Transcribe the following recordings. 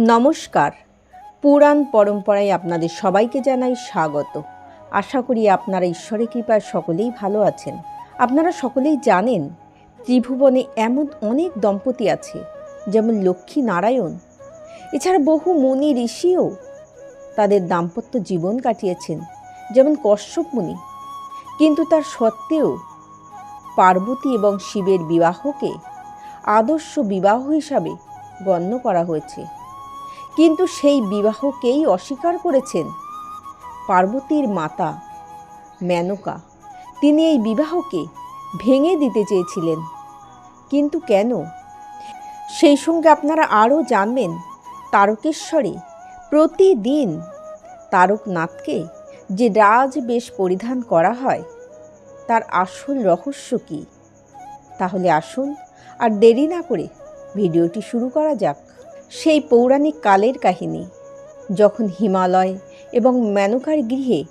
নমস্কার। পুরাণ পরম্পরায় আপনাদের সবাইকে জানাই স্বাগত। আশা করি আপনারা ঈশ্বরের কৃপায় সকলেই ভালো আছেন। আপনারা সকলেই জানেন, ত্রিভুবনে এমন অনেক দম্পতি আছে, যেমন লক্ষ্মী নারায়ণ এছাড়া বহু মুনি ঋষিও তাদের দাম্পত্য জীবন কাটিয়েছেন, যেমন কশ্যপ মুনি। কিন্তু তার সত্ত্বেও পার্বতী এবং শিবের বিবাহকে আদর্শ বিবাহ হিসাবে গণ্য করা হয়েছে। কিন্তু সেই বিবাহকেই অস্বীকার করেছেন পার্বতীর মাতা মেনকা। তিনি এই বিবাহকে ভেঙে দিতে চেয়েছিলেন। কিন্তু কেন? সেই সঙ্গে আপনারা আরও জানবেন তারকেশ্বরে প্রতিদিন তারকনাথকে যে রাজবেশ পরিধান করা হয়, তার আসল রহস্য কী? তাহলে আসুন আর দেরি না করে ভিডিওটি শুরু করা যাক। সেই পৌরাণিক কালের কাহিনী। যখন হিমালয় এবং মেনকার গৃহে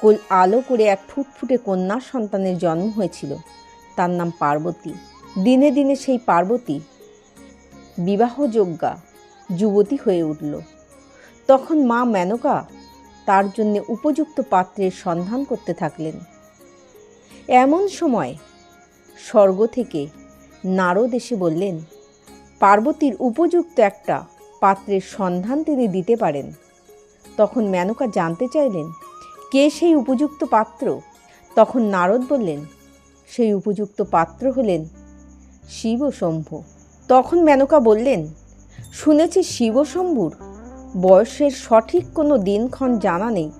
কোল আলো করে এক ফুটফুটে কন্যা সন্তানের জন্ম হয়েছিল, তার নাম পার্বতী। দিনে দিনে সেই পার্বতী বিবাহযোগ্যা যুবতী হয়ে উঠল। তখন মা মেনকা তার জন্য উপযুক্ত পাত্রের সন্ধান করতে থাকলেন। এমন সময় স্বর্গ থেকে নারদ এসে বললেন পার্বতীর উপযুক্ত একটা পাত্রের সন্ধান তিনি দিতে পারেন। তখন মেনকা জানতে চাইলেন, কে সেই উপযুক্ত পাত্র? তখন নারদ বললেন, সেই উপযুক্ত পাত্র হলেন শিব শম্ভু তখন মেনকা বললেন, শুনেছি শিবশম্ভুর বয়সের সঠিক কোনো দিনক্ষণ জানা নেই।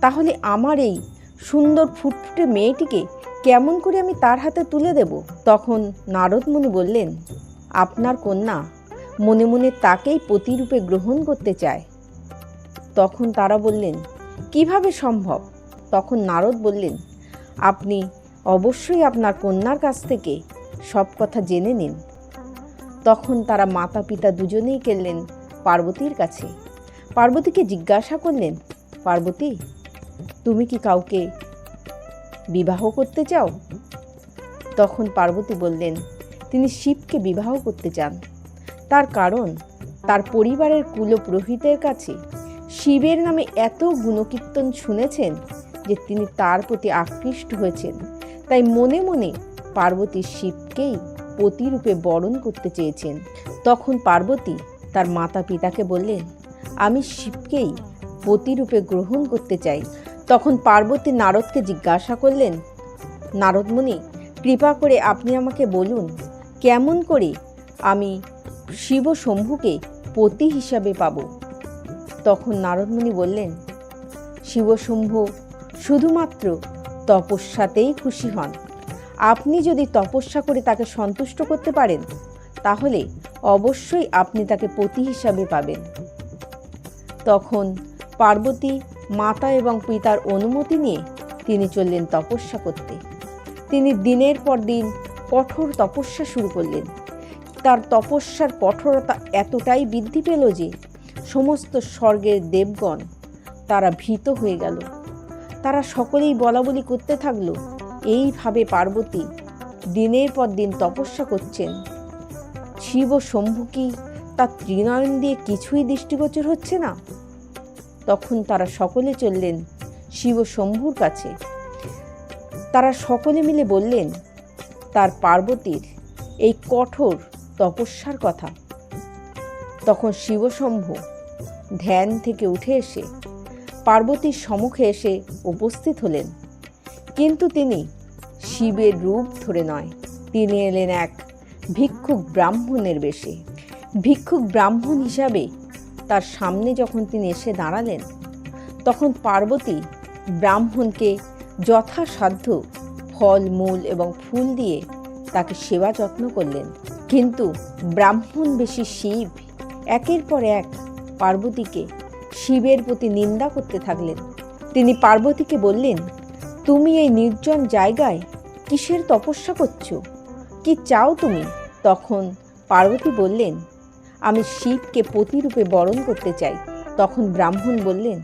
তাহলে আমার এই সুন্দর ফুটফুটে মেয়েটিকে কেমন করে আমি তার হাতে তুলে দেব? তখন নারদমুনি বললেন আপনার কন্যা মনে মনে তাকেই প্রতিরূপে গ্রহণ করতে চায়। তখন তারা বললেন, কীভাবে সম্ভব? তখন নারদ বললেন, আপনি অবশ্যই আপনার কন্যার কাছ থেকে সব কথা জেনে নিন। তখন তারা মাতা পিতা দুজনেই গেলেন পার্বতীর কাছে। পার্বতীকে জিজ্ঞাসা করলেন, পার্বতী, তুমি কি কাউকে বিবাহ করতে চাও? তখন পার্বতী বললেন তিনি শিবকে বিবাহ করতে চান। তার কারণ, তার পরিবারের কুলপুরোহিতের কাছে শিবের নামে এত গুণকীর্তন শুনেছেন যে তিনি তার প্রতি আকৃষ্ট হয়েছেন। তাই মনে মনে পার্বতী শিবকেই পতিরূপে বরণ করতে চেয়েছেন। তখন পার্বতী তার মাতা পিতাকে বললেন, আমি শিবকেই পতিরূপে গ্রহণ করতে চাই। তখন পার্বতী নারদকে জিজ্ঞাসা করলেন নারদমণি কৃপা করে আপনি আমাকে বলুন কেমন করে আমি শিব শম্ভুকে পতি হিসাবে পাব? তখন নারদমণি বললেন, শিবশম্ভু, শুধুমাত্র তপস্যাতেই খুশি হন। আপনি যদি তপস্যা করে তাকে সন্তুষ্ট করতে পারেন, তাহলে অবশ্যই আপনি তাকে পতি হিসাবে পাবেন। তখন পার্বতী মাতা এবং পিতার অনুমতি নিয়ে তিনি চললেন তপস্যা করতে। তিনি দিনের পর দিন কঠোর তপস্যা শুরু করলেন। তার তপস্যার কঠোরতা এতটাই বৃদ্ধি পেল যে সমস্ত স্বর্গের দেবগণ তারা ভীত হয়ে গেল। তারা সকলেই বলা বলি করতে থাকল, এইভাবে পার্বতী দিনের পর দিন তপস্যা করছেন। শিব শম্ভু কি তার ত্রিনয়ন দিয়ে কিছুই দৃষ্টিগোচর হচ্ছে না? তখন তারা সকলে চললেন শিব শম্ভুর কাছে। তারা সকলে মিলে বললেন তার পার্বতীর এই কঠোর তপস্যার কথা। তখন শিবশম্ভু ধ্যান থেকে উঠে এসে পার্বতীর সম্মুখে এসে উপস্থিত হলেন। কিন্তু তিনি শিবের রূপ ধরে নয়। তিনি এলেন এক ভিক্ষুক ব্রাহ্মণের বেশে। ভিক্ষুক ব্রাহ্মণ হিসাবে তার সামনে যখন তিনি এসে দাঁড়ালেন, তখন পার্বতী ব্রাহ্মণকে যথাসাধ্য ফল, মূল এবং ফুল দিয়ে তাকে সেবা যত্ন করলেন। কিন্তু ব্রাহ্মণ বেশি শিব। একের পর এক পার্বতীকে শিবের প্রতি নিন্দা করতে থাকলেন। তিনি পার্বতীকে বললেন, তুমি এই নির্জন জায়গায় কিসের তপস্যা করছ? কি চাও তুমি? তখন পার্বতী বললেন, আমি শিবকে প্রতিরূপে বরণ করতে চাই। তখন ব্রাহ্মণ বললেন,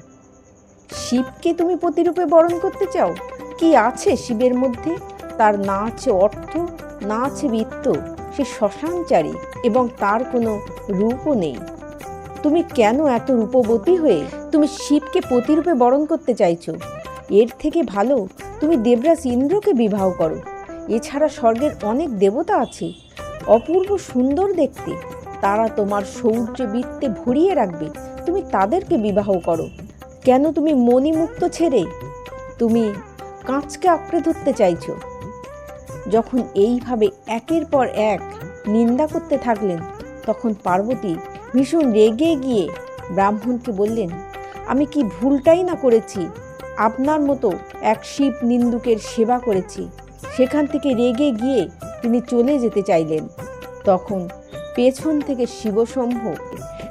শিবকে তুমি প্রতিরূপে বরণ করতে চাও? কি আছে শিবের মধ্যে? তার না আছে অর্থ না আছে বৃত্ত, সে শ্মশানচারী এবং তার কোনো রূপও নেই। তুমি কেন এত রূপবতী হয়ে তুমি শিবকে পতিরূপে বরণ করতে চাইছো? এর থেকে ভালো, তুমি দেবরাজ ইন্দ্রকে বিবাহ করো। এছাড়া স্বর্গের অনেক দেবতা আছে। অপূর্ব সুন্দর দেখতে। তারা তোমার সৌর্য বৃত্তে ভরিয়ে রাখবে। তুমি তাদেরকে বিবাহ করো। কেন তুমি মণিমুক্ত ছেড়ে তুমি কাঁচকে আঁকড়ে ধরতে চাইছো? যখন এইভাবে একের পর এক নিন্দা করতে থাকলেন, তখন পার্বতী ভীষণ রেগে গিয়ে ব্রাহ্মণকে বললেন, আমি কি ভুলটাই না করেছি? আপনার মতো এক শিব নিন্দুকের সেবা করেছি। সেখান থেকে রেগে গিয়ে তিনি চলে যেতে চাইলেন। তখন পেছন থেকে শিবশম্ভ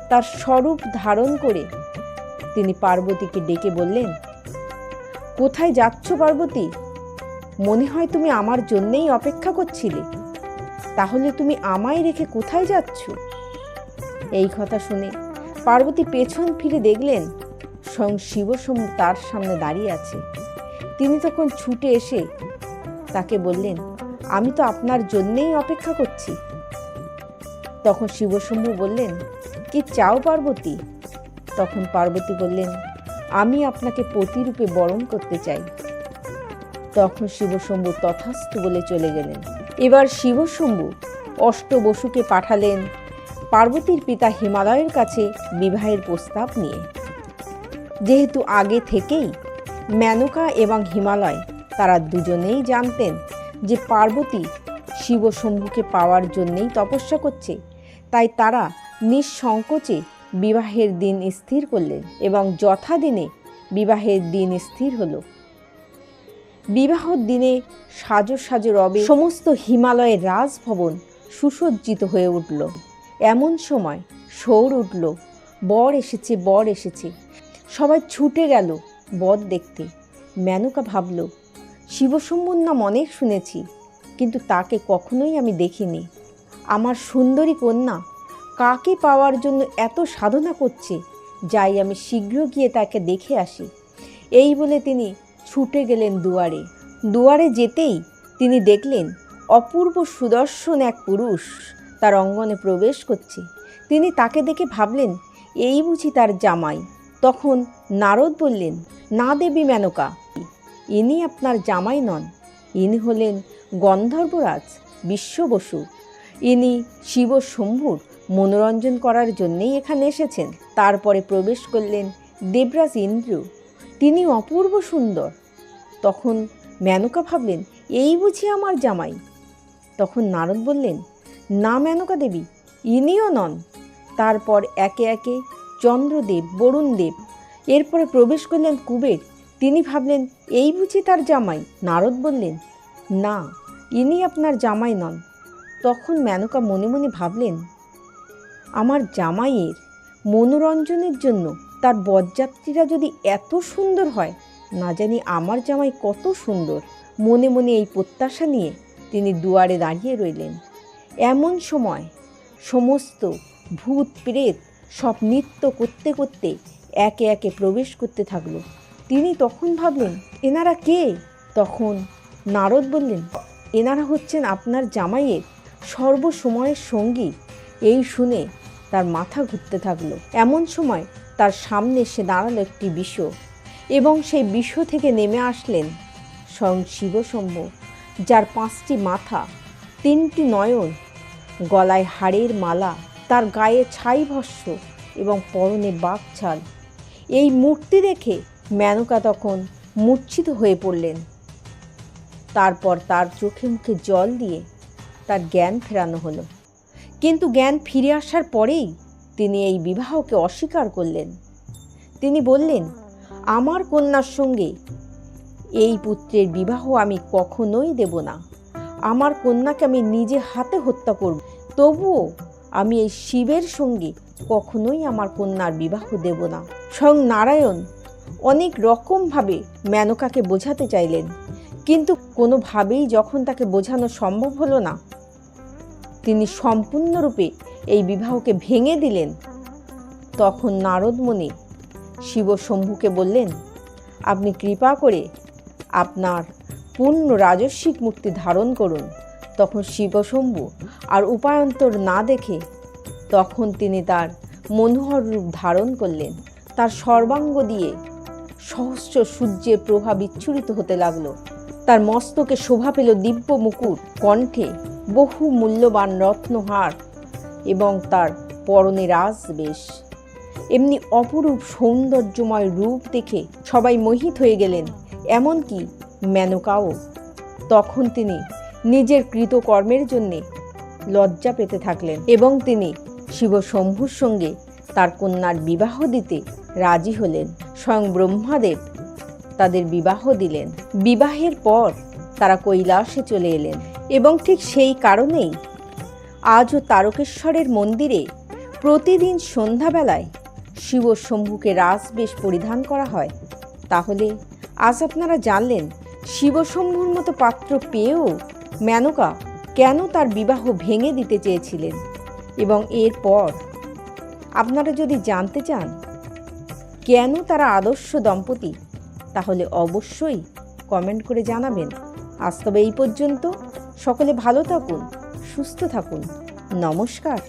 তার স্বরূপ ধারণ করে তিনি পার্বতীকে ডেকে বললেন কোথায় যাচ্ছ পার্বতী? মনে হয় তুমি আমার জন্যেই অপেক্ষা করছিলে। তাহলে তুমি আমায় রেখে কোথায় যাচ্ছ? এই কথা শুনে পার্বতী পেছন ফিরে দেখলেন স্বয়ং শিবসম তার সামনে দাঁড়িয়ে আছে। তিনি তখন ছুটে এসে তাকে বললেন, আমি তো আপনার জন্যেই অপেক্ষা করছি। তখন শিবশম্ভু বললেন, কি চাও পার্বতী? তখন পার্বতী বললেন আমি আপনাকে পতিরূপে বরণ করতে চাই। তখন শিবশম্ভু তথাস্তু বলে চলে গেলেন। এবার শিবশম্ভু অষ্টবসুকে পাঠালেন পার্বতীর পিতা হিমালয়ের কাছে বিবাহের প্রস্তাব নিয়ে। যেহেতু আগে থেকেই মেনকা এবং হিমালয় তারা দুজনেই জানতেন যে পার্বতী শিবশম্ভুকে পাওয়ার জন্যেই তপস্যা করছে, তাই তারা নিঃসংকোচে বিবাহের দিন স্থির করলেন এবং যথাদিনে বিবাহের দিন স্থির হলো। বিবাহর দিনে সাজো সাজো রবে সমস্ত হিমালয়ের রাজভবন সুসজ্জিত হয়ে উঠল। এমন সময় সৌর উঠল, বর এসেছে বর এসেছে। সবাই ছুটে গেল বর দেখতে। মেনকা ভাবল শিবশম্ভুর নাম অনেক শুনেছি, কিন্তু তাকে কখনোই আমি দেখিনি। আমার সুন্দরী কন্যা কাকে পাওয়ার জন্য এত সাধনা করছে, যাই আমি শীঘ্র গিয়ে তাকে দেখে আসি। এই বলে তিনি ছুটে গেলেন দুয়ারে। দুয়ারে যেতেই তিনি দেখলেন অপূর্ব সুদর্শন এক পুরুষ তার অঙ্গনে প্রবেশ করছে। তিনি তাকে দেখে ভাবলেন, এই বুঝি তার জামাই। তখন নারদ বললেন, না দেবী মেনকা, ইনি আপনার জামাই নন। ইনি হলেন গন্ধর্বরাজ, বিশ্ববসু। ইনি শিব শম্ভুর মনোরঞ্জন করার জন্যেই এখানে এসেছেন। তারপরে প্রবেশ করলেন দেবরাজ ইন্দ্র। তিনি অপূর্ব সুন্দর। তখন মেনকা ভাবলেন, এই বুঝি আমার জামাই? তখন নারদ বললেন, না মেনকা দেবী, ইনিও নন। তারপর একে একে চন্দ্রদেব, বরুণদেব, এরপরে প্রবেশ করলেন কুবের। তিনি ভাবলেন, এই বুঝি তার জামাই? নারদ বললেন, না, ইনি আপনার জামাই নন। তখন মেনকা মনে মনে ভাবলেন, আমার জামাইয়ের মনোরঞ্জনের জন্য তার বরযাত্রীরা যদি এত সুন্দর হয়, না জানি আমার জামাই কত সুন্দর। মনে মনে এই প্রত্যাশা নিয়ে তিনি দুয়ারে দাঁড়িয়ে রইলেন। এমন সময় সমস্ত ভূত প্রেত সব নৃত্য করতে করতে একে একে প্রবেশ করতে থাকল। তিনি তখন ভাবলেন, এনারা কে? তখন নারদ বললেন, এনারা হচ্ছেন আপনার জামাইয়ের সর্বসময়ের সঙ্গী, এই শুনে তার মাথা ঘুরতে থাকল। এমন সময় তার সামনে সে দাঁড়াল একটি বিষ এবং সেই বিষ থেকে নেমে আসলেন স্বয়ং শিবশম্ভ, যার পাঁচটি মাথা, তিনটি নয়ন, গলায় হাড়ের মালা, তার গায়ে ছাই ভস্য এবং পরনে বাঘছাল এই মূর্তি দেখে মেনকা তখন মূর্ছিত হয়ে পড়লেন। তারপর তার চোখে মুখে জল দিয়ে তার জ্ঞান ফেরানো হলো। কিন্তু জ্ঞান ফিরে আসার পরেই তিনি এই বিবাহকে অস্বীকার করলেন। তিনি বললেন, আমার কন্যার সঙ্গে এই পুত্রের বিবাহ আমি কখনোই দেব না। আমার কন্যাকে আমি নিজে হাতে হত্যা করব। তবুও আমি এই শিবের সঙ্গে কখনোই আমার কন্যার বিবাহ দেব না। স্বয়ং নারায়ণ অনেক রকমভাবে মেনকাকে বোঝাতে চাইলেন। কিন্তু কোনোভাবেই যখন তাকে বোঝানো সম্ভব হলো না তিনি সম্পূর্ণরূপে এই বিবাহকে ভেঙে দিলেন। তখন নারদমণি শিবশম্ভুকে বললেন, আপনি কৃপা করে আপনার পূর্ণ রাজস্বিক মূর্তি ধারণ করুন। তখন শিবশম্ভু আর উপায়ন্তর না দেখে তখন তিনি তার মনোহর রূপ ধারণ করলেন। তার সর্বাঙ্গ দিয়ে সহস্র সূর্যের প্রভা বিচ্ছুরিত হতে লাগল। তার মস্তকে শোভা পেল দিব্য মুকুট, কণ্ঠে বহু মূল্যবান রত্নহার এবং তার পরনে রাজবেশ। এমনি অপরূপ সৌন্দর্যময় রূপ দেখে সবাই মোহিত হয়ে গেলেন, এমনকি মেনকাও। তখন তিনি নিজের কৃতকর্মের জন্যে লজ্জা পেতে থাকলেন এবং তিনি শিব শম্ভুর সঙ্গে তার কন্যার বিবাহ দিতে রাজি হলেন। স্বয়ং ব্রহ্মাদেব তাদের বিবাহ দিলেন। বিবাহের পর তারা কৈলাসে চলে এলেন এবং ঠিক সেই কারণেই আজও তারকেশ্বরের মন্দিরে প্রতিদিন সন্ধ্যাবেলায় শিব শম্ভুকে রাসবেশ পরিধান করা হয়। তাহলে আজ আপনারা জানলেন, শিবশম্ভুর মতো পাত্র পেয়েও মেনকা কেন তার বিবাহ ভেঙে দিতে চেয়েছিলেন? এবং এরপর আপনারা যদি জানতে চান, কেন তারা আদর্শ দম্পতি তাহলে অবশ্যই কমেন্ট করে জানাবেন। আজ তবে এই পর্যন্ত। সকলে ভালো থাকুন, সুস্থ থাকুন। নমস্কার।